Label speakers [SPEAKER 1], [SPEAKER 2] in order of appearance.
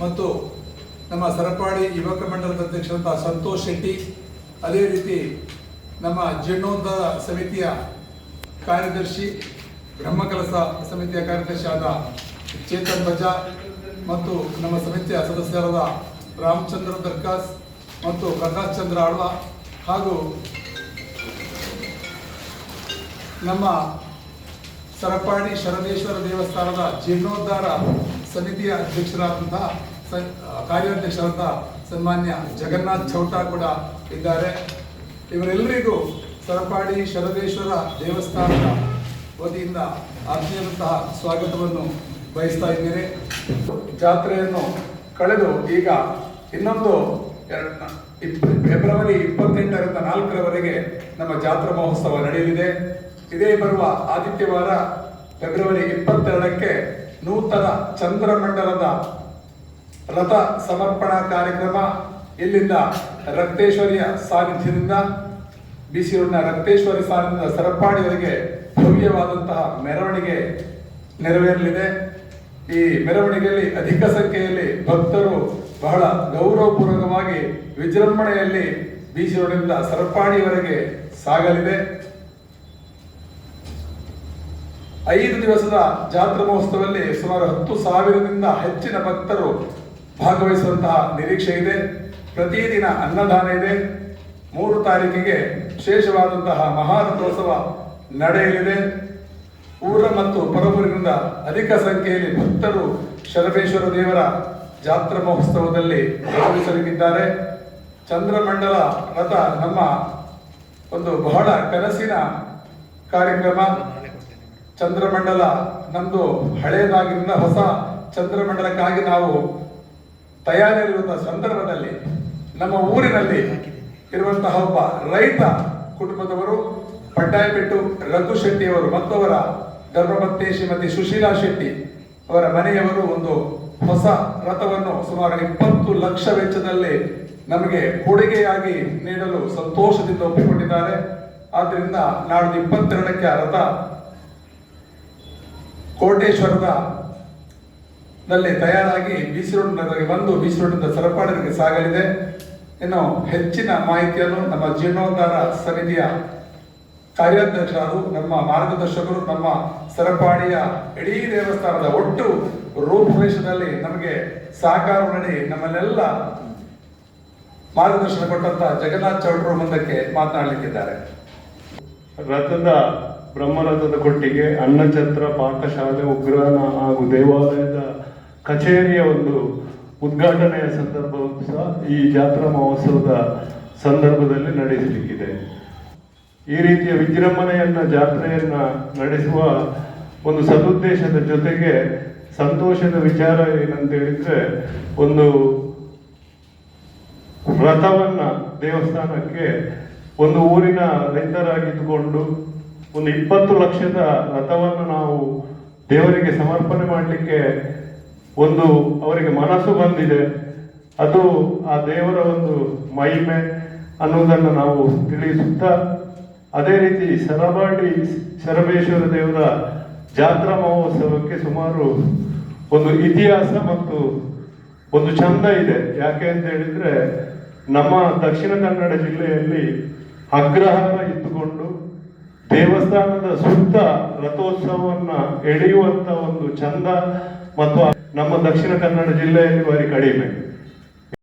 [SPEAKER 1] ಮತ್ತು ನಮ್ಮ ಸರಪಾಡಿ ಯುವಕ ಮಂಡಲದ ಅಧ್ಯಕ್ಷರಾದ ಸಂತೋಷ್ ಶೆಟ್ಟಿ, ಅದೇ ರೀತಿ ನಮ್ಮ ಜೀರ್ಣೋದ್ಧಾರ ಸಮಿತಿಯ ಕಾರ್ಯದರ್ಶಿ ಬ್ರಹ್ಮಕಲಸ ಸಮಿತಿಯ ಕಾರ್ಯದರ್ಶಿ ಆದ ಚೇತನ್ ಬಜಾ ಮತ್ತು ನಮ್ಮ ಸಮಿತಿಯ ಸದಸ್ಯರಾದ ರಾಮಚಂದ್ರ ದರ್ಕಾಸ್ ಮತ್ತು ಪ್ರಕಾಶ್ ಚಂದ್ರ ಆಳ್ವ ಹಾಗೂ ನಮ್ಮ ಸರಪಾಡಿ ಶರದೇಶ್ವರ ದೇವಸ್ಥಾನದ ಜೀರ್ಣೋದ್ಧಾರ ಸಮಿತಿಯ ಅಧ್ಯಕ್ಷರಾದಂತಹ ಕಾರ್ಯಾಧ್ಯಕ್ಷರಾದ ಸನ್ಮಾನ್ಯ ಜಗನ್ನಾಥ್ ಚೌಟಾ ಕೂಡ ಇದ್ದಾರೆ. ಇವರೆಲ್ಲರಿಗೂ ಸರಪಾಡಿ ಶರದೇಶ್ವರ ದೇವಸ್ಥಾನದ ವತಿಯಿಂದ ಆತ್ಮೀಯದಂತಹ ಸ್ವಾಗತವನ್ನು ಬಯಸ್ತಾ ಇದ್ದೇನೆ. ಜಾತ್ರೆಯನ್ನು ಕಳೆದು ಈಗ ಇನ್ನೊಂದು ಫೆಬ್ರವರಿ ಇಪ್ಪತ್ತೆಂಟರಿಂದ ನಾಲ್ಕರವರೆಗೆ ನಮ್ಮ ಜಾತ್ರಾ ಮಹೋತ್ಸವ ನಡೆಯಲಿದೆ. ಇದೇ ಬರುವ ಆದಿತ್ಯವಾರ ಫೆಬ್ರವರಿ ಇಪ್ಪತ್ತೆರಡಕ್ಕೆ ನೂತನ ಚಂದ್ರಮಂಡಲದ ರಥ ಸಮರ್ಪಣಾ ಕಾರ್ಯಕ್ರಮ ಇಲ್ಲಿಂದ ರಕ್ತೇಶ್ವರಿಯ ಸಾನ್ನಿಧ್ಯದಿಂದ ಬಿಸಿ ರೋಡ್ನ ರಕ್ತೇಶ್ವರಿ ಸಾನ್ನಿಧ್ಯದ ಸರಪಾಡಿಯವರೆಗೆ ಭವ್ಯವಾದಂತಹ ಮೆರವಣಿಗೆ ನೆರವೇರಲಿದೆ. ಈ ಮೆರವಣಿಗೆಯಲ್ಲಿ ಅಧಿಕ ಸಂಖ್ಯೆಯಲ್ಲಿ ಭಕ್ತರು ಬಹಳ ಗೌರವಪೂರ್ವಕವಾಗಿ ವಿಜೃಂಭಣೆಯಲ್ಲಿ ರೋಡ್ನಿಂದ ಸರಪಾಡಿಯವರೆಗೆ ಸಾಗಲಿದೆ. ಐದು ದಿವಸದ ಜಾತ್ರಾ ಮಹೋತ್ಸವದಲ್ಲಿ ಸುಮಾರು ಹತ್ತು ಸಾವಿರದಿಂದ ಹೆಚ್ಚಿನ ಭಕ್ತರು ಭಾಗವಹಿಸುವಂತಹ ನಿರೀಕ್ಷೆ ಇದೆ. ಪ್ರತಿದಿನ ಅನ್ನದಾನ ಇದೆ. ಮೂರು ತಾರೀಕಿಗೆ ವಿಶೇಷವಾದಂತಹ ಮಹಾರಥೋತ್ಸವ ನಡೆಯಲಿದೆ. ಊರ ಮತ್ತು ಪರಪೂರಿನಿಂದ ಅಧಿಕ ಸಂಖ್ಯೆಯಲ್ಲಿ ಭಕ್ತರು ಶರಬೇಶ್ವರ ದೇವರ ಜಾತ್ರಾ ಮಹೋತ್ಸವದಲ್ಲಿ ಭಾಗವಹಿಸಲಿದ್ದಾರೆ. ಚಂದ್ರಮಂಡಲ ರಥ ನಮ್ಮ ಒಂದು ಬಹಳ ಕನಸಿನ ಕಾರ್ಯಕ್ರಮ. ಚಂದ್ರಮಂಡಲ ನಮ್ಮದು ಹಳೆಯದಾಗಿನಿಂದ ಹೊಸ ಚಂದ್ರಮಂಡಲಕ್ಕಾಗಿ ನಾವು ತಯಾರಿರುವಂತಹ ಸಂದರ್ಭದಲ್ಲಿ, ನಮ್ಮ ಊರಿನಲ್ಲಿ ಇರುವಂತಹ ಒಬ್ಬ ರೈತ ಕುಟುಂಬದವರು ಪಡ್ಡಾಯಪೆಟ್ಟು ರಘು ಶೆಟ್ಟಿ ಅವರು ಮತ್ತವರ ಧರ್ಮಪತ್ನಿ ಶ್ರೀಮತಿ ಸುಶೀಲಾ ಶೆಟ್ಟಿ ಅವರ ಮನೆಯವರು ಒಂದು ಹೊಸ ರಥವನ್ನು ಸುಮಾರು ಇಪ್ಪತ್ತು ಲಕ್ಷ ವೆಚ್ಚದಲ್ಲಿ ನಮಗೆ ಕೊಡುಗೆಯಾಗಿ ನೀಡಲು ಸಂತೋಷದಿಂದ ಒಪ್ಪಿಕೊಂಡಿದ್ದಾರೆ. ಆದ್ದರಿಂದ ನಾಡಿದ್ದು ಇಪ್ಪತ್ತೆರಡಕ್ಕೆ ಆ ರಥ ಕೋಟೇಶ್ವರದ ನಲ್ಲಿ ತಯಾರಾಗಿ ಬಿಸಿ ನಗರಕ್ಕೆ ಬಂದು ಬಿಸಿ ರೋಡ್ನಿಂದ ಸರಪಾಡಿಗೆ ಸಾಗಲಿದೆ. ಇನ್ನು ಹೆಚ್ಚಿನ ಮಾಹಿತಿಯನ್ನು ನಮ್ಮ ಜೀರ್ಣೋದ್ಧಾರ ಸಮಿತಿಯ ಕಾರ್ಯಾಧ್ಯಕ್ಷರು ನಮ್ಮ ಮಾರ್ಗದರ್ಶಕರು, ನಮ್ಮ ಸರಪಾಡಿಯ ಇಡೀ ದೇವಸ್ಥಾನದ ಒಟ್ಟು ರೂಪುರೇಷದಲ್ಲಿ ನಮಗೆ ಸಹಕಾರ ನೀಡಿ ನಮ್ಮನ್ನೆಲ್ಲ ಮಾರ್ಗದರ್ಶನ ಕೊಟ್ಟಂತ ಜಗನ್ನಾಥ್ ಚೌಟ್ರು ಮುಂದಕ್ಕೆ ಮಾತನಾಡಲಿಕ್ಕಿದ್ದಾರೆ.
[SPEAKER 2] ರಥದ ಬ್ರಹ್ಮರಥದ ಕೊಟ್ಟಿಗೆ, ಅನ್ನಛತ್ರ, ಪಾಕಶಾಲೆ ಉಗ್ರಾಣ ಹಾಗೂ ದೇವಾಲಯದ ಕಚೇರಿಯ ಒಂದು ಉದ್ಘಾಟನೆಯ ಸಂದರ್ಭವೂ ಸಹ ಈ ಜಾತ್ರಾ ಮಹೋತ್ಸವದ ಸಂದರ್ಭದಲ್ಲಿ ನಡೆಸಲಿಕ್ಕಿದೆ. ಈ ರೀತಿಯ ವಿಜೃಂಭಣೆಯನ್ನ, ಜಾತ್ರೆಯನ್ನ ನಡೆಸುವ ಒಂದು ಸದುದ್ದೇಶದ ಜೊತೆಗೆ ಸಂತೋಷದ ವಿಚಾರ ಏನಂತ ಹೇಳಿದ್ರೆ ಒಂದು ರಥವನ್ನು ದೇವಸ್ಥಾನಕ್ಕೆ ಒಂದು ಊರಿನ ರೈತರಾಗಿದ್ದುಕೊಂಡು ಒಂದು ಇಪ್ಪತ್ತು ಲಕ್ಷದ ರಥವನ್ನು ನಾವು ದೇವರಿಗೆ ಸಮರ್ಪಣೆ ಮಾಡಲಿಕ್ಕೆ ಒಂದು ಅವರಿಗೆ ಮನಸ್ಸು ಬಂದಿದೆ. ಅದು ಆ ದೇವರ ಒಂದು ಮಹಿಮೆ ಅನ್ನೋದನ್ನು ನಾವು ತಿಳಿಸುತ್ತಾ, ಅದೇ ರೀತಿ ಸರಬಾಡಿ ಶರಬೇಶ್ವರ ದೇವರ ಜಾತ್ರಾ ಮಹೋತ್ಸವಕ್ಕೆ ಸುಮಾರು ಒಂದು ಇತಿಹಾಸ ಮತ್ತು ಒಂದು ಚಂದ ಇದೆ. ಯಾಕೆ ಅಂತ ಹೇಳಿದ್ರೆ, ನಮ್ಮ ದಕ್ಷಿಣ ಕನ್ನಡ ಜಿಲ್ಲೆಯಲ್ಲಿ ಅಗ್ರಹಾರ ಇಟ್ಟುಕೊಂಡು ದೇವಸ್ಥಾನದ ಸುತ್ತ ರಥೋತ್ಸವವನ್ನ ಎಳೆಯುವಂತ ಒಂದು ಚಂದ ಮತ್ತು ನಮ್ಮ ದಕ್ಷಿಣ ಕನ್ನಡ ಜಿಲ್ಲೆಯಲ್ಲಿ ಬಾರಿ ಕಡಿಮೆ.